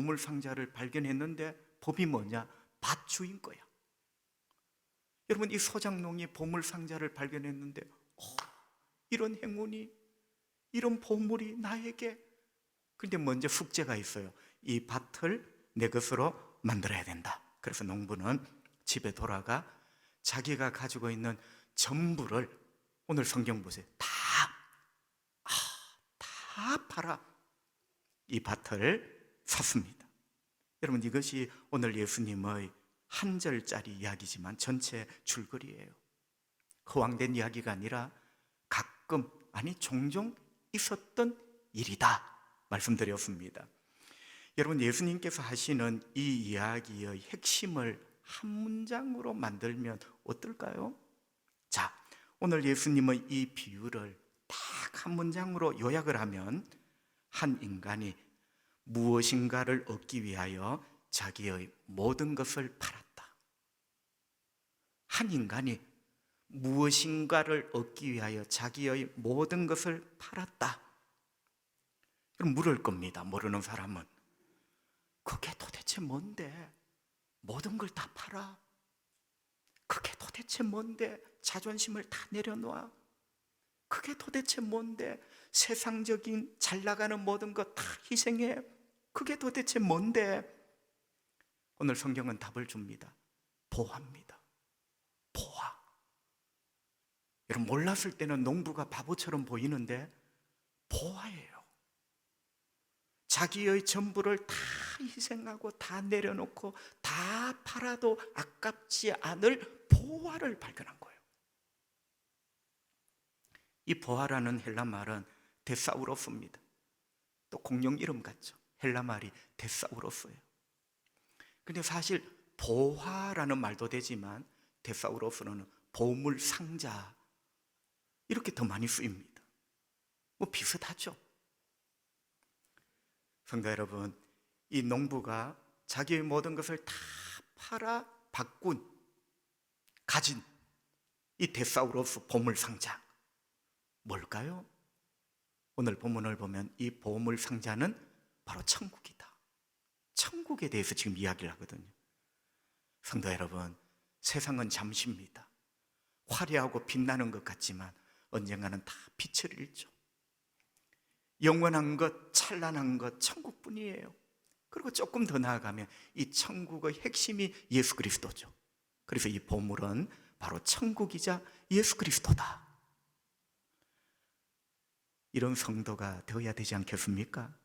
보물 상자를 발견했는데 법이 뭐냐? 밭 주인 거야. 여러분 이 소장농이 보물 상자를 발견했는데 어, 이런 행운이 이런 보물이 나에게 근데 먼저 숙제가 있어요. 이 밭을 내 것으로 만들어야 된다. 그래서 농부는 집에 돌아가 자기가 가지고 있는 전부를 오늘 성경 보세요. 다, 아, 다 팔아 이 밭을 샀습니다. 여러분 이것이 오늘 예수님의 한 절짜리 이야기지만 전체 줄거리예요. 허황된 이야기가 아니라 가끔 아니 종종 있었던 일이다 말씀드렸습니다. 여러분 예수님께서 하시는 이 이야기의 핵심을 한 문장으로 만들면 어떨까요? 자, 오늘 예수님의 이 비유를 딱 한 문장으로 요약을 하면 한 인간이 무엇인가를 얻기 위하여 자기의 모든 것을 팔았다. 한 인간이 무엇인가를 얻기 위하여 자기의 모든 것을 팔았다. 그럼 물을 겁니다. 모르는 사람은. 그게 도대체 뭔데? 모든 걸 다 팔아. 그게 도대체 뭔데? 자존심을 다 내려놓아. 그게 도대체 뭔데? 세상적인 잘 나가는 모든 것 다 희생해. 그게 도대체 뭔데? 오늘 성경은 답을 줍니다. 보화입니다. 보화. 여러분 몰랐을 때는 농부가 바보처럼 보이는데 보화예요. 자기의 전부를 다 희생하고 다 내려놓고 다 팔아도 아깝지 않을 보화를 발견한 거예요. 이 보화라는 헬라 말은 데사우로스입니다. 또 공룡 이름 같죠. 헬라 말이 데사우로스예요. 근데 사실 보화라는 말도 되지만 데사우로스는 보물 상자 이렇게 더 많이 쓰입니다. 뭐 비슷하죠. 성도 여러분, 이 농부가 자기의 모든 것을 다 팔아 바꾼 가진 이 데사우로스 보물 상자 뭘까요? 오늘 본문을 보면 이 보물 상자는 바로 천국이다. 천국에 대해서 지금 이야기를 하거든요. 성도 여러분, 세상은 잠시입니다. 화려하고 빛나는 것 같지만 언젠가는 다 빛을 잃죠. 영원한 것, 찬란한 것, 천국뿐이에요. 그리고 조금 더 나아가면 이 천국의 핵심이 예수 그리스도죠. 그래서 이 보물은 바로 천국이자 예수 그리스도다. 이런 성도가 되어야 되지 않겠습니까?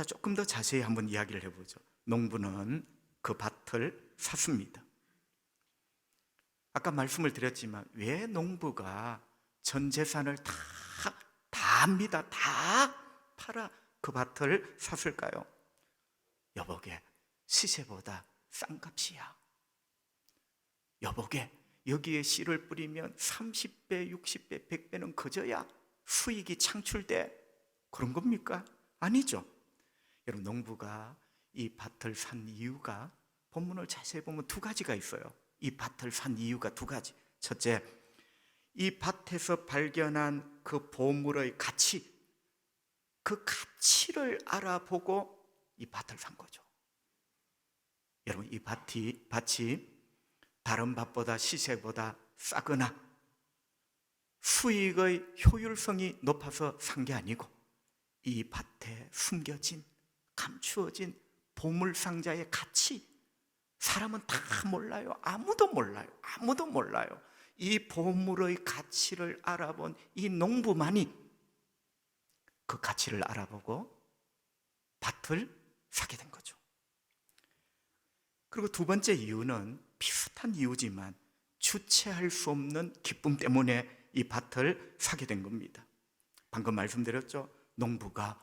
자, 조금 더 자세히 한번 이야기를 해보죠. 농부는 그 밭을 샀습니다. 아까 말씀을 드렸지만 왜 농부가 전 재산을 다, 다 합니다. 다 팔아 그 밭을 샀을까요? 여보게 시세보다 싼 값이야. 여보게 여기에 씨를 뿌리면 30배, 60배, 100배는 거저야 수익이 창출돼. 그런 겁니까? 아니죠. 여러분 농부가 이 밭을 산 이유가 본문을 자세히 보면 두 가지가 있어요. 이 밭을 산 이유가 두 가지. 첫째, 이 밭에서 발견한 그 보물의 가치, 그 가치를 알아보고 이 밭을 산 거죠. 여러분 이 밭이 밭이 다른 밭보다 시세보다 싸거나 수익의 효율성이 높아서 산 게 아니고 이 밭에 숨겨진 감추어진 보물 상자의 가치 사람은 다 몰라요. 아무도 몰라요. 아무도 몰라요. 이 보물의 가치를 알아본 이 농부만이 그 가치를 알아보고 밭을 사게 된 거죠. 그리고 두 번째 이유는 비슷한 이유지만 주체할 수 없는 기쁨 때문에 이 밭을 사게 된 겁니다. 방금 말씀드렸죠. 농부가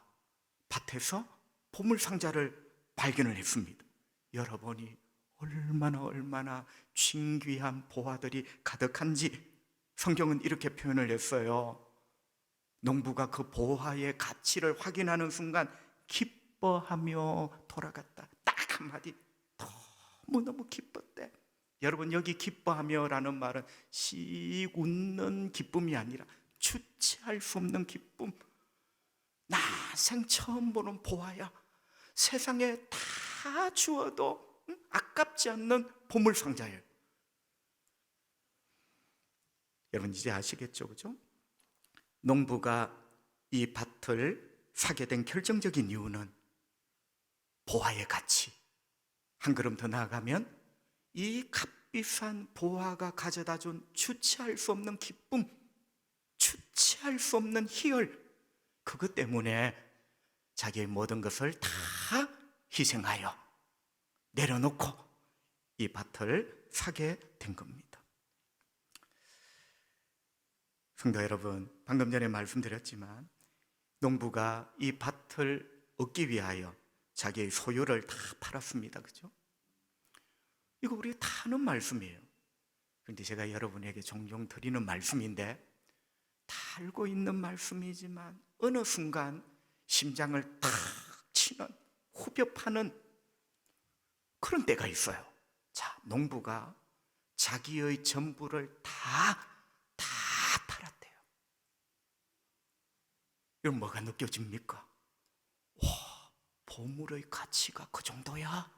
밭에서 보물 상자를 발견을 했습니다. 열어보니 얼마나 얼마나 진귀한 보화들이 가득한지 성경은 이렇게 표현을 했어요. 농부가 그 보화의 가치를 확인하는 순간 기뻐하며 돌아갔다. 딱 한마디. 너무너무 기뻤대. 여러분, 여기 기뻐하며 라는 말은 씩 웃는 기쁨이 아니라 주체할 수 없는 기쁨. 나 난생 처음 보는 보아야. 세상에 다 주어도 응? 아깝지 않는 보물 상자예요. 여러분 이제 아시겠죠, 그죠? 농부가 이 밭을 사게 된 결정적인 이유는 보화의 가치. 한 걸음 더 나아가면 이 값비싼 보화가 가져다 준 주체할 수 없는 기쁨, 주체할 수 없는 희열, 그것 때문에 자기의 모든 것을 다 희생하여 내려놓고 이 밭을 사게 된 겁니다. 성도 여러분, 방금 전에 말씀드렸지만 농부가 이 밭을 얻기 위하여 자기의 소유를 다 팔았습니다. 그죠? 이거 우리 다 아는 말씀이에요. 그런데 제가 여러분에게 종종 드리는 말씀인데 다 알고 있는 말씀이지만 어느 순간 심장을 탁 치는 후벼 파는 그런 때가 있어요. 자, 농부가 자기의 전부를 다, 다 팔았대요. 이건 뭐가 느껴집니까? 와, 보물의 가치가 그 정도야?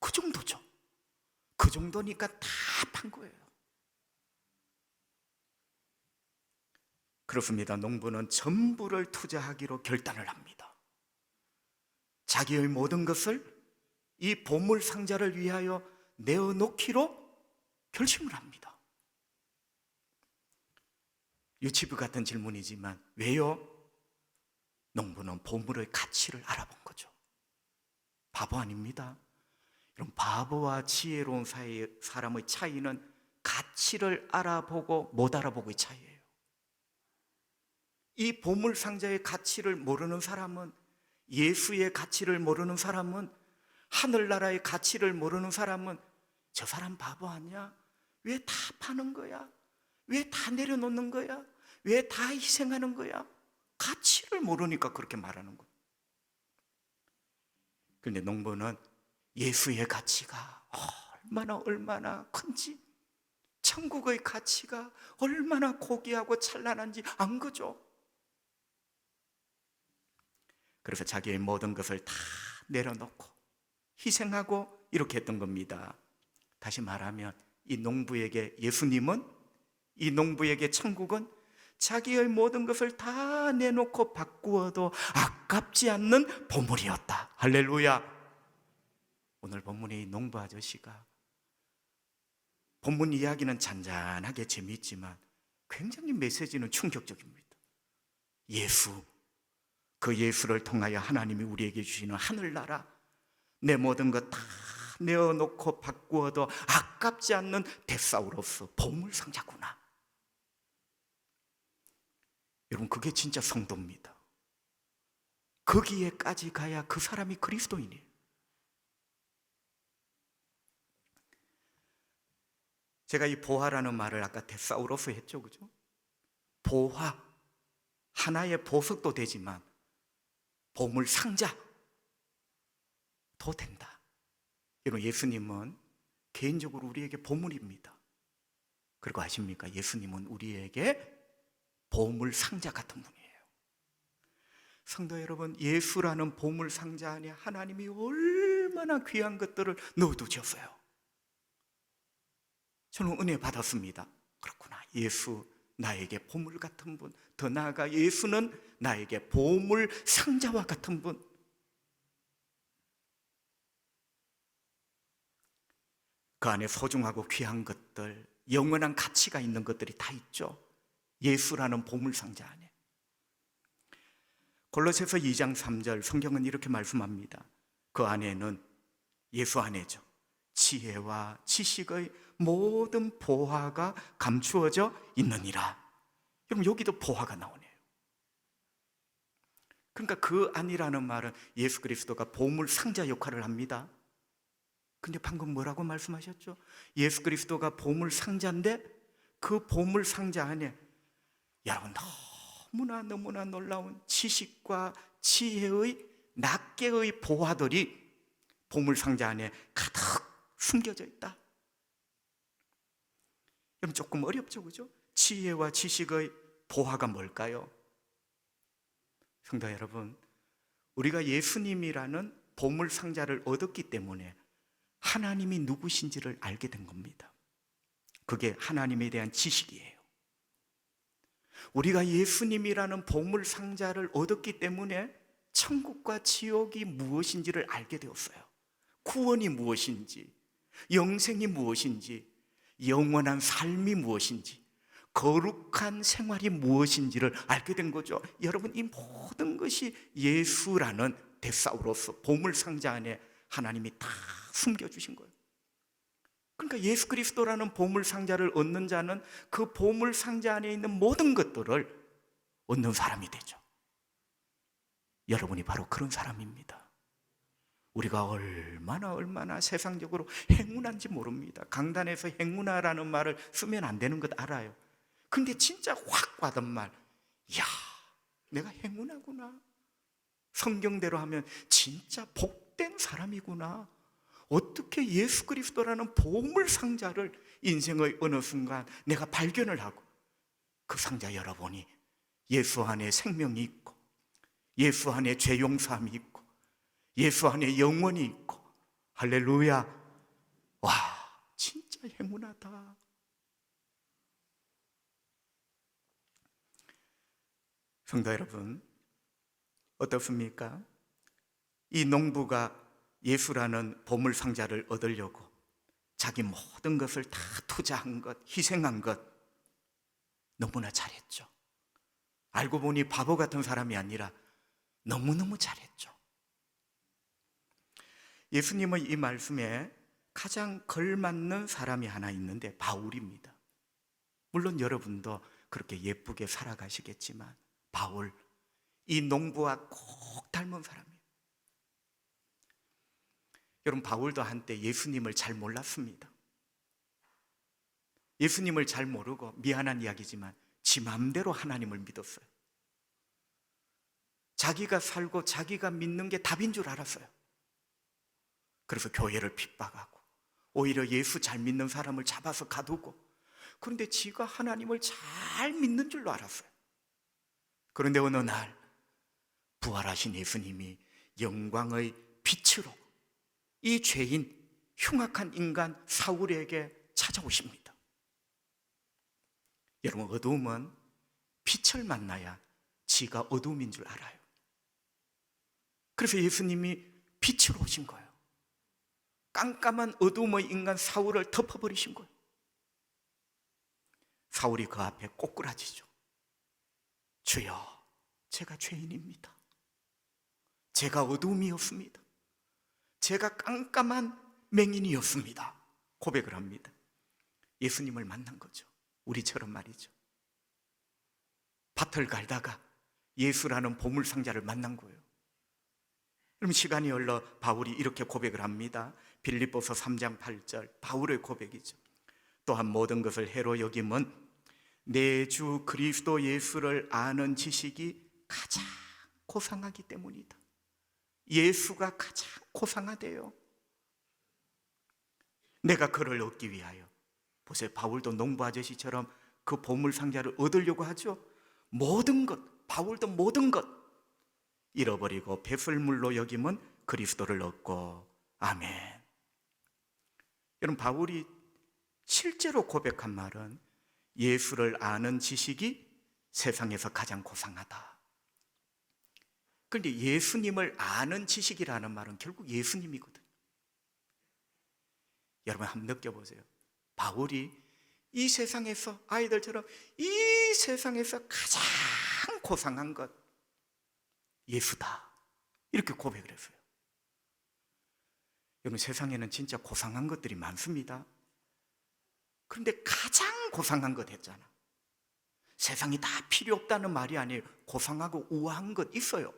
그 정도죠. 그 정도니까 다 판 거예요. 그렇습니다. 농부는 전부를 투자하기로 결단을 합니다. 자기의 모든 것을 이 보물 상자를 위하여 내어놓기로 결심을 합니다. 유치부 같은 질문이지만 왜요? 농부는 보물의 가치를 알아본 거죠. 바보 아닙니다. 이런 바보와 지혜로운 사이, 사람의 차이는 가치를 알아보고 못 알아보고의 차이예요. 이 보물 상자의 가치를 모르는 사람은 예수의 가치를 모르는 사람은 하늘나라의 가치를 모르는 사람은 저 사람 바보 아니야? 왜 다 파는 거야? 왜 다 내려놓는 거야? 왜 다 희생하는 거야? 가치를 모르니까 그렇게 말하는 거예요. 그런데 농부는 예수의 가치가 얼마나 얼마나 큰지 천국의 가치가 얼마나 고귀하고 찬란한지 안 거죠. 그래서 자기의 모든 것을 다 내려놓고 희생하고 이렇게 했던 겁니다. 다시 말하면 이 농부에게 예수님은 이 농부에게 천국은 자기의 모든 것을 다 내놓고 바꾸어도 아깝지 않는 보물이었다. 할렐루야. 오늘 본문의 이 농부 아저씨가 본문 이야기는 잔잔하게 재미있지만 굉장히 메시지는 충격적입니다. 예수, 그 예수를 통하여 하나님이 우리에게 주시는 하늘나라, 내 모든 것 다 내어놓고 바꾸어도 아깝지 않는 데사우로서 보물상자구나. 여러분, 그게 진짜 성도입니다. 거기에까지 가야 그 사람이 그리스도인이에요. 제가 이 보화라는 말을 아까 데사우로스 했죠, 그죠? 보화, 하나의 보석도 되지만 보물 상자 더 된다. 여러분, 예수님은 개인적으로 우리에게 보물입니다. 그리고 아십니까? 예수님은 우리에게 보물 상자 같은 분이에요. 성도 여러분, 예수라는 보물 상자 안에 하나님이 얼마나 귀한 것들을 넣어두셨어요. 저는 은혜 받았습니다. 그렇구나. 예수 나에게 보물 같은 분. 더 나아가 예수는 나에게 보물 상자와 같은 분. 그 안에 소중하고 귀한 것들, 영원한 가치가 있는 것들이 다 있죠. 예수라는 보물 상자 안에. 골로새서 2장 3절 성경은 이렇게 말씀합니다. 그 안에는 예수 안에죠. 지혜와 지식의 모든 보화가 감추어져 있느니라. 여러분 여기도 보화가 나오네요. 그러니까 그 안이라는 말은 예수 그리스도가 보물 상자 역할을 합니다. 근데 방금 뭐라고 말씀하셨죠? 예수 그리스도가 보물 상자인데 그 보물 상자 안에 여러분 너무나 너무나 놀라운 지식과 지혜의 낱개의 보화들이 보물 상자 안에 가득 숨겨져 있다. 그럼 조금 어렵죠, 그죠? 지혜와 지식의 보화가 뭘까요? 성도 여러분, 우리가 예수님이라는 보물 상자를 얻었기 때문에 하나님이 누구신지를 알게 된 겁니다. 그게 하나님에 대한 지식이에요. 우리가 예수님이라는 보물 상자를 얻었기 때문에 천국과 지옥이 무엇인지를 알게 되었어요. 구원이 무엇인지, 영생이 무엇인지, 영원한 삶이 무엇인지, 거룩한 생활이 무엇인지를 알게 된 거죠. 여러분, 이 모든 것이 예수라는 데사우로스 보물 상자 안에 하나님이 다 숨겨주신 거예요. 그러니까 예수 그리스도라는 보물 상자를 얻는 자는 그 보물 상자 안에 있는 모든 것들을 얻는 사람이 되죠. 여러분이 바로 그런 사람입니다. 우리가 얼마나 얼마나 세상적으로 행운한지 모릅니다. 강단에서 행운아라는 말을 쓰면 안 되는 것 알아요. 근데 진짜 확 와던 말, 야, 내가 행운하구나. 성경대로 하면 진짜 복된 사람이구나. 어떻게 예수 그리스도라는 보물 상자를 인생의 어느 순간 내가 발견을 하고 그 상자 열어보니 예수 안에 생명이 있고 예수 안에 죄 용서함이 있고 예수 안에 영원이 있고 할렐루야 와 진짜 행운하다 성도 여러분 어떻습니까? 이 농부가 예수라는 보물 상자를 얻으려고 자기 모든 것을 다 투자한 것, 희생한 것 너무나 잘했죠. 알고 보니 바보 같은 사람이 아니라 너무너무 잘했죠. 예수님의 이 말씀에 가장 걸맞는 사람이 하나 있는데 바울입니다. 물론 여러분도 그렇게 예쁘게 살아가시겠지만 바울 이 농부와 꼭 닮은 사람이에요. 여러분 바울도 한때 예수님을 잘 몰랐습니다. 예수님을 잘 모르고 미안한 이야기지만 지 마음대로 하나님을 믿었어요. 자기가 살고 자기가 믿는 게 답인 줄 알았어요. 그래서 교회를 핍박하고 오히려 예수 잘 믿는 사람을 잡아서 가두고 그런데 지가 하나님을 잘 믿는 줄로 알았어요. 그런데 어느 날 부활하신 예수님이 영광의 빛으로 이 죄인 흉악한 인간 사울에게 찾아오십니다. 여러분 어두움은 빛을 만나야 지가 어두움인 줄 알아요. 그래서 예수님이 빛으로 오신 거예요. 깜깜한 어두움의 인간 사울을 덮어버리신 거예요. 사울이 그 앞에 꼬꾸라지죠. 주여, 제가 죄인입니다. 제가 어두움이었습니다. 제가 깜깜한 맹인이었습니다. 고백을 합니다. 예수님을 만난 거죠. 우리처럼 말이죠. 밭을 갈다가 예수라는 보물 상자를 만난 거예요. 그럼 시간이 흘러 바울이 이렇게 고백을 합니다. 빌립보서 3장 8절 바울의 고백이죠. 또한 모든 것을 해로 여김은 내 주 그리스도 예수를 아는 지식이 가장 고상하기 때문이다. 예수가 가장 고상하대요. 내가 그를 얻기 위하여 보세요. 바울도 농부 아저씨처럼 그 보물 상자를 얻으려고 하죠. 모든 것, 바울도 모든 것 잃어버리고 배설물로 여김은 그리스도를 얻고 아멘. 여러분 바울이 실제로 고백한 말은 예수를 아는 지식이 세상에서 가장 고상하다. 그런데 예수님을 아는 지식이라는 말은 결국 예수님이거든. 여러분 한번 느껴보세요. 바울이 이 세상에서 아이들처럼 이 세상에서 가장 고상한 것 예수다. 이렇게 고백을 했어요. 여러분 세상에는 진짜 고상한 것들이 많습니다. 그런데 가장 고상한 것 했잖아. 세상이 다 필요 없다는 말이 아니에요. 고상하고 우아한 것 있어요.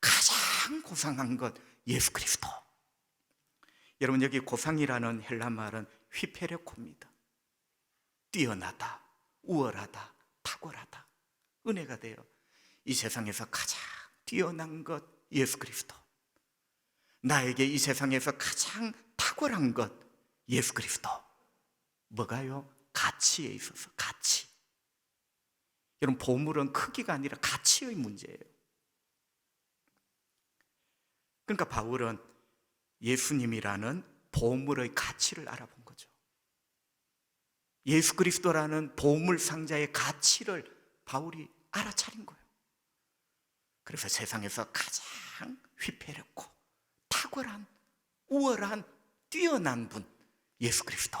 가장 고상한 것 예수 그리스도. 여러분 여기 고상이라는 헬라 말은 휘페레코입니다. 뛰어나다, 우월하다, 탁월하다, 은혜가 돼요. 이 세상에서 가장 뛰어난 것 예수 그리스도. 나에게 이 세상에서 가장 탁월한 것 예수 그리스도. 뭐가요? 가치에 있어서 가치. 여러분 보물은 크기가 아니라 가치의 문제예요. 그러니까 바울은 예수님이라는 보물의 가치를 알아본 거죠. 예수 그리스도라는 보물 상자의 가치를 바울이 알아차린 거예요. 그래서 세상에서 가장 휘폐렸고 탁월한 우월한 뛰어난 분 예수 그리스도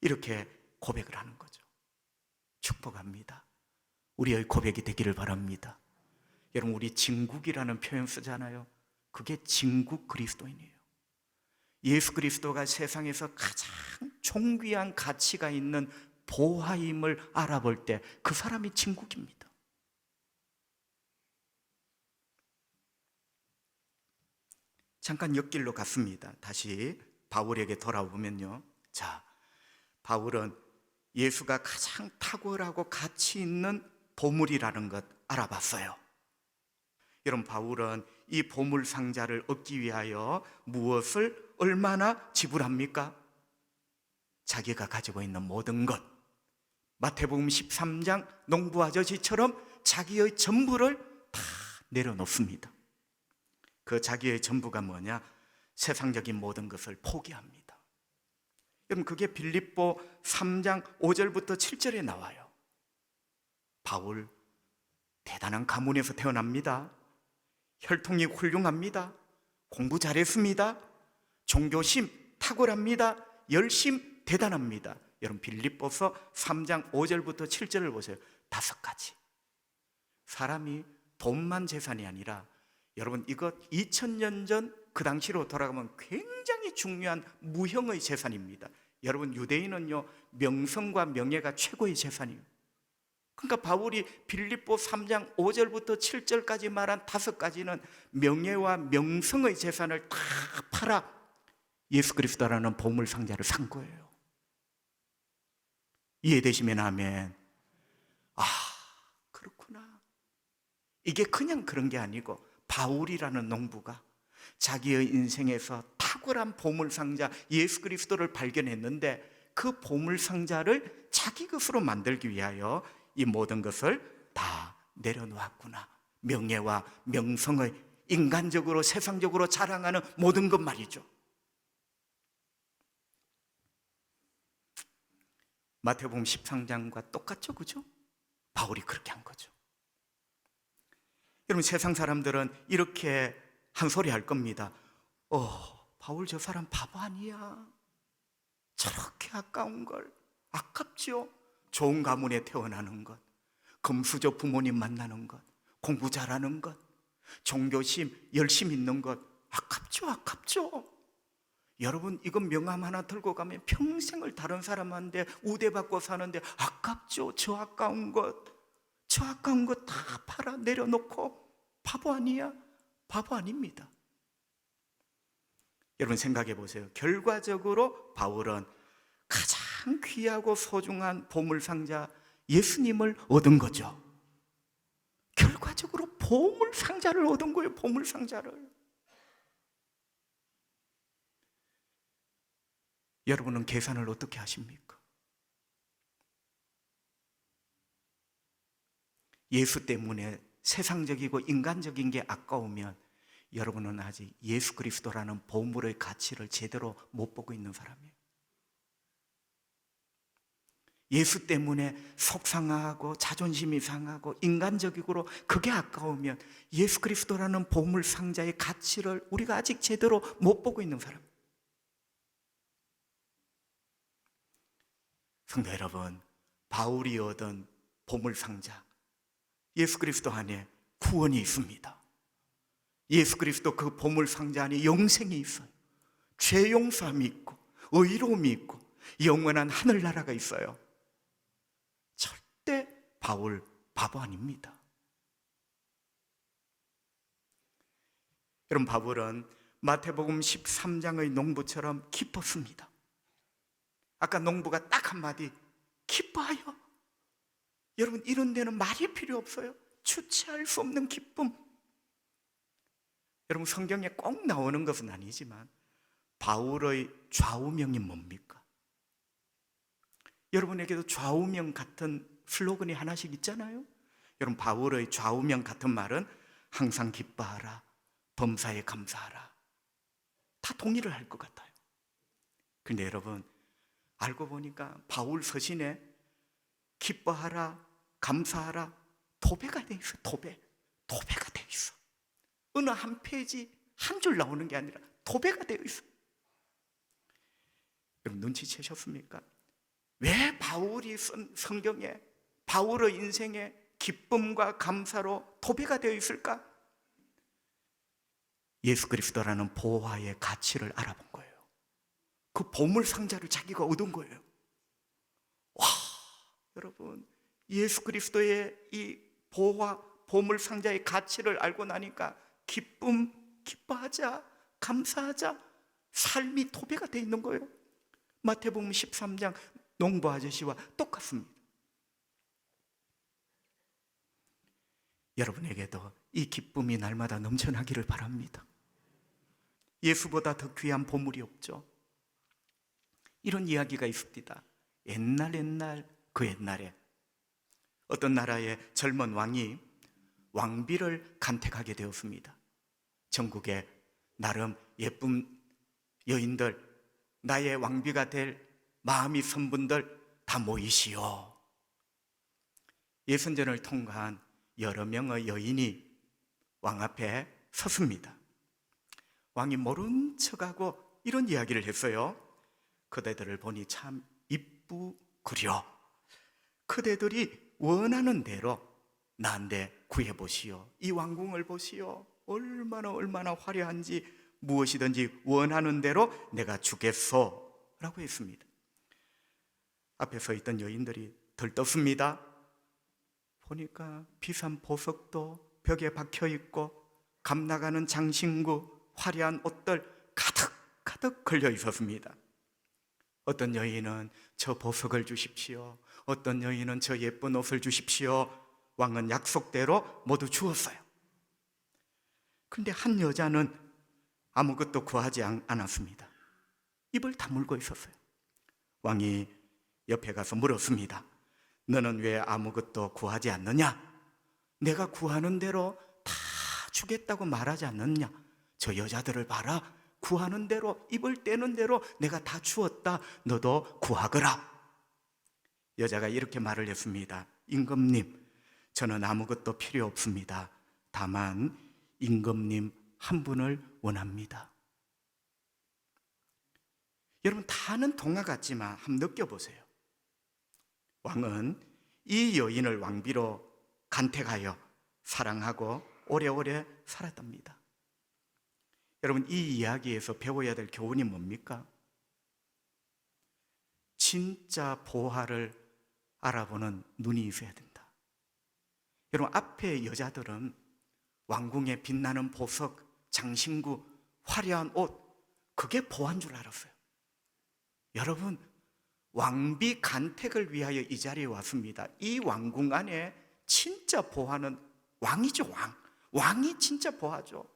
이렇게 고백을 하는 거죠. 축복합니다. 우리의 고백이 되기를 바랍니다. 여러분 우리 진국이라는 표현 쓰잖아요. 그게 진국 그리스도인이에요. 예수 그리스도가 세상에서 가장 존귀한 가치가 있는 보화임을 알아볼 때 그 사람이 진국입니다. 잠깐 옆길로 갔습니다. 다시 바울에게 돌아오면요. 자, 바울은 예수가 가장 탁월하고 가치 있는 보물이라는 것 알아봤어요. 여러분, 바울은 이 보물 상자를 얻기 위하여 무엇을 얼마나 지불합니까? 자기가 가지고 있는 모든 것. 마태복음 13장 농부 아저씨처럼 자기의 전부를 다 내려놓습니다. 그 자기의 전부가 뭐냐? 세상적인 모든 것을 포기합니다. 여러분 그게 빌립보 3장 5절부터 7절에 나와요. 바울 대단한 가문에서 태어납니다. 혈통이 훌륭합니다. 공부 잘했습니다. 종교심 탁월합니다. 열심 대단합니다. 여러분 빌립보서 3장 5절부터 7절을 보세요. 다섯 가지. 사람이 돈만 재산이 아니라 여러분 이것 2000년 전 그 당시로 돌아가면 굉장히 중요한 무형의 재산입니다. 여러분 유대인은요 명성과 명예가 최고의 재산이에요. 그러니까 바울이 빌립보 3장 5절부터 7절까지 말한 다섯 가지는 명예와 명성의 재산을 다 팔아 예수 그리스도라는 보물 상자를 산 거예요. 이해되시면 아멘. 아, 그렇구나. 이게 그냥 그런 게 아니고 바울이라는 농부가 자기의 인생에서 탁월한 보물 상자 예수 그리스도를 발견했는데 그 보물 상자를 자기 것으로 만들기 위하여 이 모든 것을 다 내려놓았구나. 명예와 명성의 인간적으로 세상적으로 자랑하는 모든 것 말이죠. 마태복음 13장과 똑같죠, 그죠? 바울이 그렇게 한 거죠. 여러분 세상 사람들은 이렇게 한 소리 할 겁니다. 어, 바울 저 사람 바보 아니야. 저렇게 아까운 걸 아깝지요. 좋은 가문에 태어나는 것, 금수저 부모님 만나는 것, 공부 잘하는 것, 종교심, 열심 있는 것 아깝죠, 아깝죠. 여러분 이건 명함 하나 들고 가면 평생을 다른 사람한테 우대받고 사는데 아깝죠, 저 아까운 것, 저 아까운 것 다 팔아 내려놓고 바보 아니야? 바보 아닙니다. 여러분 생각해 보세요. 결과적으로 바울은 가장 귀하고 소중한 보물 상자 예수님을 얻은 거죠. 결과적으로 보물 상자를 얻은 거예요. 보물 상자를. 여러분은 계산을 어떻게 하십니까? 예수 때문에 세상적이고 인간적인 게 아까우면 여러분은 아직 예수 그리스도라는 보물의 가치를 제대로 못 보고 있는 사람이에요. 예수 때문에 속상하고 자존심이 상하고 인간적이고 그게 아까우면 예수 그리스도라는 보물 상자의 가치를 우리가 아직 제대로 못 보고 있는 사람. 성도 여러분, 바울이 얻은 보물 상자 예수 그리스도 안에 구원이 있습니다. 예수 그리스도 그 보물 상자 안에 영생이 있어요. 죄 용서함이 있고 의로움이 있고 영원한 하늘나라가 있어요. 절대 바울 바보 아닙니다. 여러분 바울은 마태복음 13장의 농부처럼 기뻤습니다. 아까 농부가 딱 한마디 기뻐하여 여러분 이런 데는 말이 필요 없어요. 주체할 수 없는 기쁨. 여러분 성경에 꼭 나오는 것은 아니지만 바울의 좌우명이 뭡니까? 여러분에게도 좌우명 같은 슬로건이 하나씩 있잖아요. 여러분 바울의 좌우명 같은 말은 항상 기뻐하라, 범사에 감사하라. 다 동의를 할 것 같아요. 근데 여러분, 알고 보니까 바울 서신에 기뻐하라, 감사하라, 도배가 돼 있어, 도배. 도배가 돼 있어. 어느 한 페이지 한 줄 나오는 게 아니라 도배가 되어 있어. 여러분 눈치채셨습니까? 왜 바울이 쓴 성경에 바울의 인생에 기쁨과 감사로 도배가 되어 있을까? 예수 그리스도라는 보화의 가치를 알아본 거예요. 그 보물 상자를 자기가 얻은 거예요. 와, 여러분, 예수 그리스도의 이 보화 보물 상자의 가치를 알고 나니까 기쁨, 기뻐하자, 감사하자, 삶이 도배가 돼 있는 거예요. 마태복음 13장 농부 아저씨와 똑같습니다. 여러분에게도 이 기쁨이 날마다 넘쳐나기를 바랍니다. 예수보다 더 귀한 보물이 없죠. 이런 이야기가 있습니다. 옛날 옛날 그 옛날에 어떤 나라의 젊은 왕이 왕비를 간택하게 되었습니다. 전국에 나름 예쁜 여인들, 나의 왕비가 될 마음이 선 분들 다 모이시오. 예선전을 통과한 여러 명의 여인이 왕 앞에 섰습니다. 왕이 모른 척하고 이런 이야기를 했어요. 그대들을 보니 참 이쁘구려. 그대들이 원하는 대로 나한테 구해 보시오. 이 왕궁을 보시오. 얼마나 얼마나 화려한지 무엇이든지 원하는 대로 내가 주겠소. 라고 했습니다. 앞에 서 있던 여인들이 들떴습니다. 보니까 비싼 보석도 벽에 박혀 있고 감 나가는 장신구, 화려한 옷들 가득 가득 걸려 있었습니다. 어떤 여인은 저 보석을 주십시오. 어떤 여인은 저 예쁜 옷을 주십시오. 왕은 약속대로 모두 주었어요. 근데 한 여자는 아무것도 구하지 않- 않았습니다. 입을 다물고 있었어요. 왕이 옆에 가서 물었습니다. 너는 왜 아무것도 구하지 않느냐? 내가 구하는 대로 다 주겠다고 말하지 않느냐? 저 여자들을 봐라. 구하는 대로, 입을 떼는 대로 내가 다 주었다. 너도 구하거라. 여자가 이렇게 말을 했습니다. 임금님, 저는 아무것도 필요 없습니다. 다만 임금님 한 분을 원합니다. 여러분 다 아는 동화 같지만 한번 느껴보세요. 왕은 이 여인을 왕비로 간택하여 사랑하고 오래오래 살았답니다. 여러분 이 이야기에서 배워야 될 교훈이 뭡니까? 진짜 보화를 알아보는 눈이 있어야 된다. 여러분 앞에 여자들은 왕궁에 빛나는 보석, 장신구, 화려한 옷 그게 보화인 줄 알았어요. 여러분 왕비 간택을 위하여 이 자리에 왔습니다. 이 왕궁 안에 진짜 보화는 왕이죠, 왕. 왕이 진짜 보화죠.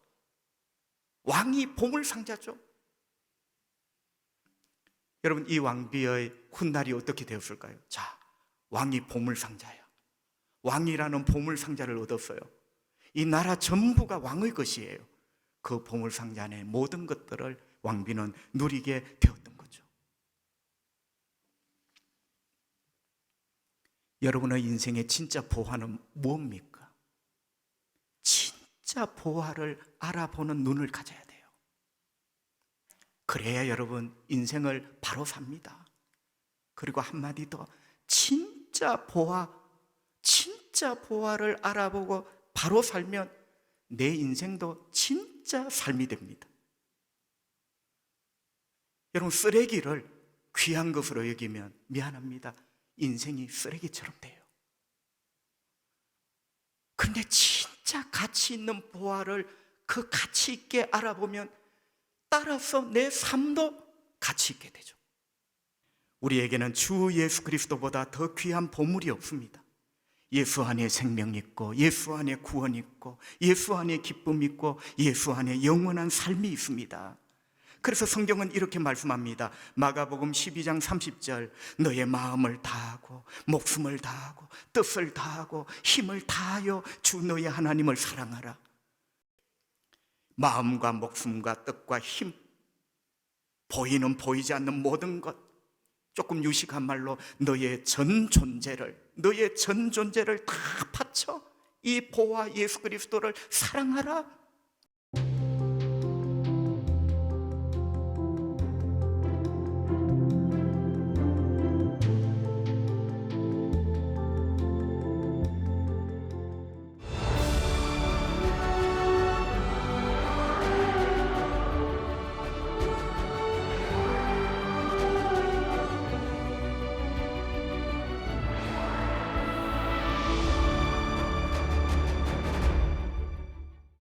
왕이 보물 상자죠. 여러분 이 왕비의 훗날이 어떻게 되었을까요? 자, 왕이 보물 상자야. 왕이라는 보물 상자를 얻었어요. 이 나라 전부가 왕의 것이에요. 그 보물 상자 안에 모든 것들을 왕비는 누리게 되었던 거죠. 여러분의 인생의 진짜 보화는 무엇입니까? 진짜 보화를 알아보는 눈을 가져야 돼요. 그래야 여러분 인생을 바로 삽니다. 그리고 한마디 더 진 짜 보화, 진짜 보화를 알아보고 바로 살면 내 인생도 진짜 삶이 됩니다. 여러분 쓰레기를 귀한 것으로 여기면 미안합니다. 인생이 쓰레기처럼 돼요. 근데 진짜 가치 있는 보화를 그 가치 있게 알아보면 따라서 내 삶도 가치 있게 되죠. 우리에게는 주 예수 그리스도보다 더 귀한 보물이 없습니다. 예수 안에 생명 있고, 예수 안에 구원 있고, 예수 안에 기쁨 있고, 예수 안에 영원한 삶이 있습니다. 그래서 성경은 이렇게 말씀합니다. 마가복음 12장 30절 너의 마음을 다하고 목숨을 다하고 뜻을 다하고 힘을 다하여 주 너의 하나님을 사랑하라. 마음과 목숨과 뜻과 힘, 보이는 보이지 않는 모든 것, 조금 유식한 말로 너의 전 존재를, 너의 전 존재를 다 바쳐 이 보아 예수 그리스도를 사랑하라